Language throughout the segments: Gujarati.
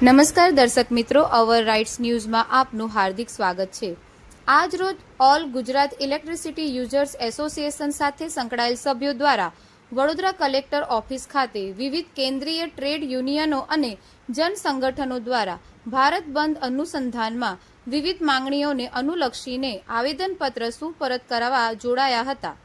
નમસ્કાર દર્શક મિત્રો અવર રાઇટ્સ ન્યૂઝમાં આપનું હાર્દિક સ્વાગત છે. આજ રોજ all Gujarat electricity users association સાથે સંકળાયેલ સભ્યો દ્વારા વડોદરા કલેક્ટર ઓફિસ ખાતે વિવિધ કેન્દ્રીય ટ્રેડ યુનિયનો અને જન સંગઠનો દ્વારા ભારત બંધ અનુસંધાનમાં વિવિધ માંગણીઓને અનુલક્ષીને આવેદનપત્ર સુપરત કરાવવા જોડાયા હતા.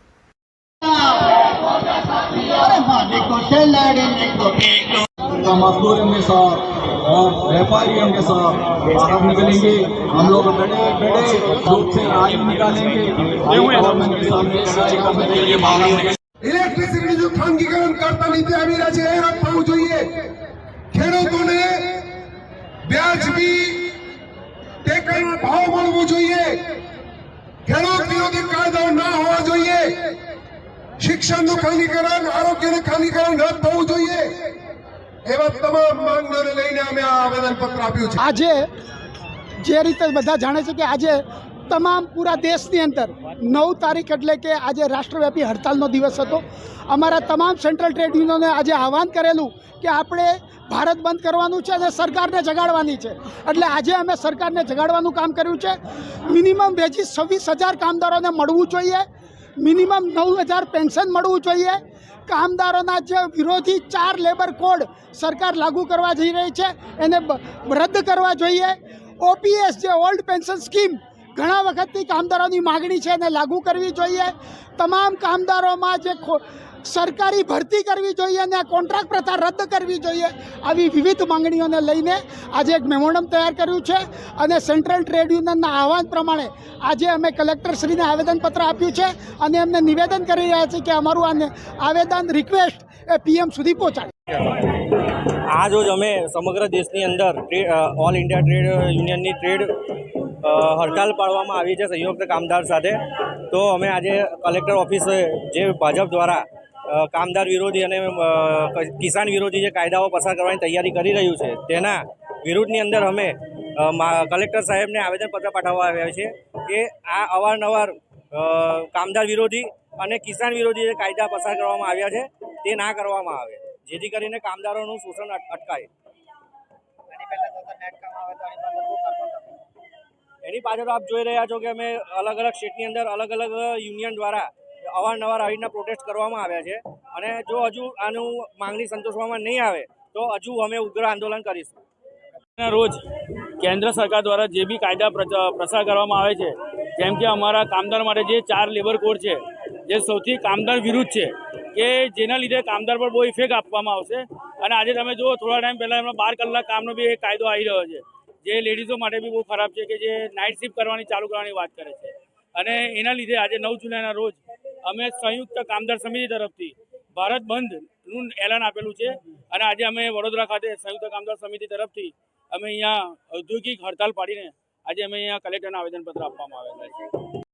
अरे मालिक को खिलाड़ी को का मजदूरों के साथ और व्यापारियों के साथ बाहर निकलेंगे हम लोग बड़े बड़े रूप से आज निकालेंगे गवर्नमेंट के सामने लड़ाई करने के लिए मांगेंगे ઇલેક્ટ્રિસિટીનું જો ખાનગીકરણ કરતા નીતિ આવી રહ્યા છે એ રદ થવું જોઈએ ખેડૂતોને વ્યાજબી ટેકાનો ભાવ મળવો જોઈએ ખેડૂત વિરોધી કાયદાઓ ના હોવા જોઈએ શિક્ષણનું ખાનગીકરણ આરોગ્યનું ખાનગીકરણ રદ થવું જોઈએ એવા તમામ માંગણીઓને લઈને અમે આ આવેદનપત્ર આપ્યું છે. આજે જે રીતે બધા જાણે છે કે આજે તમામ પૂરા દેશની અંદર નવ તારીખ એટલે કે આજે રાષ્ટ્રવ્યાપી હડતાલનો દિવસ હતો. અમારા તમામ સેન્ટ્રલ ટ્રેડ યુનિયનોને આજે આહવાન કરેલું કે આપણે ભારત બંધ કરવાનું છે અને સરકારને જગાડવાની છે. એટલે આજે અમે સરકારને જગાડવાનું કામ કર્યું છે. મિનિમમ વેજીસ છવ્વીસ હજાર કામદારોને મળવું જોઈએ. મિનિમમ નવ હજાર પેન્શન મળવું જોઈએ. કામદારોના જે વિરોધી ચાર લેબર કોડ સરકાર લાગુ કરવા જઈ રહી છે, એને રદ કરવા જોઈએ. ઓપીએસ જે ઓલ્ડ પેન્શન સ્કીમ ઘણા વખતથી કામદારોની માગણી છે, એને લાગુ કરવી જોઈએ. તમામ કામદારોમાં જે સરકારી ભરતી કરવી જોઈએ અને આ કોન્ટ્રાક્ટ પ્રથા રદ કરવી જોઈએ આવી વિવિધ માંગણીઓને લઈને આજે એક મેમોરન્ડમ તૈયાર કર્યું છે અને સેન્ટ્રલ ટ્રેડ યુનિયનના આહવાન પ્રમાણે આજે અમે કલેક્ટરશ્રીને આવેદનપત્ર આપ્યું છે અને એમને નિવેદન કરી રહ્યા છીએ કે અમારું આ આવેદન રિક્વેસ્ટ એ પીએમ સુધી પહોંચાડે. આજ રોજ અમે સમગ્ર દેશની અંદર ઓલ ઇન્ડિયા ટ્રેડ યુનિયનની ટ્રેડ હડતાલ પાડવામાં આવી છે સંયુક્ત કામદાર સાથે. તો અમે આજે કલેક્ટર ઓફિસે જે ભાજપ દ્વારા કામદાર વિરોધી અને કિસાન વિરોધી જે કાયદાઓ પસાર કરવાની તૈયારી કરી રહ્યું છે તેના વિરુદ્ધની અંદર અમે કલેક્ટર સાહેબને આવેદનપત્ર પાઠવવા આવ્યા છે કે આ અવારનવાર કામદાર વિરોધી અને કિસાન વિરોધી જે કાયદા પસાર કરવામાં આવ્યા છે તે ના કરવામાં આવે જેથી કરીને કામદારોનું શોષણ અટકાય. એની પાછળ આપ જોઈ રહ્યા છો કે અમે અલગ અલગ સ્ટેટની અંદર અલગ અલગ યુનિયન દ્વારા અવારનવાર આવી રીતના પ્રોટેસ્ટ કરવામાં આવ્યા છે. અને જો હજુ આનું માંગણી સંતોષવામાં નહીં આવે, તો હજુ અમે ઉગ્ર આંદોલન કરીશું. રોજ કેન્દ્ર સરકાર દ્વારા જે બી કાયદા પ્રસાર કરવામાં આવે છે, જેમ કે અમારા કામદાર માટે જે ચાર લેબર કોડ છે, જે સૌથી કામદાર વિરુદ્ધ છે, કે જેના લીધે કામદાર પર બહુ ઇફેક્ટ આપવામાં આવશે. અને આજે તમે જુઓ, થોડા ટાઈમ પહેલાં એમનો બાર કલાક કામનો બી એક કાયદો આવી રહ્યો છે, જે લેડીઝો માટે બી બહુ ખરાબ છે, કે જે નાઇટ શિફ્ટ કરવાની, ચાલુ કરવાની વાત કરે છે. અને એના લીધે આજે નવ જુલાઈના રોજ અમે સંયુક્ત કામદાર સમિતિ તરફથી ભારત બંધનું એલાન આપેલું છે અને આજે અમે વડોદરા ખાતે સંયુક્ત કામદાર સમિતિ તરફથી અમે અહીંયા ઔદ્યોગિક હડતાલ પાડીને આજે અમે અહીંયા કલેક્ટરને આવેદનપત્ર આપવામાં આવેલા છે.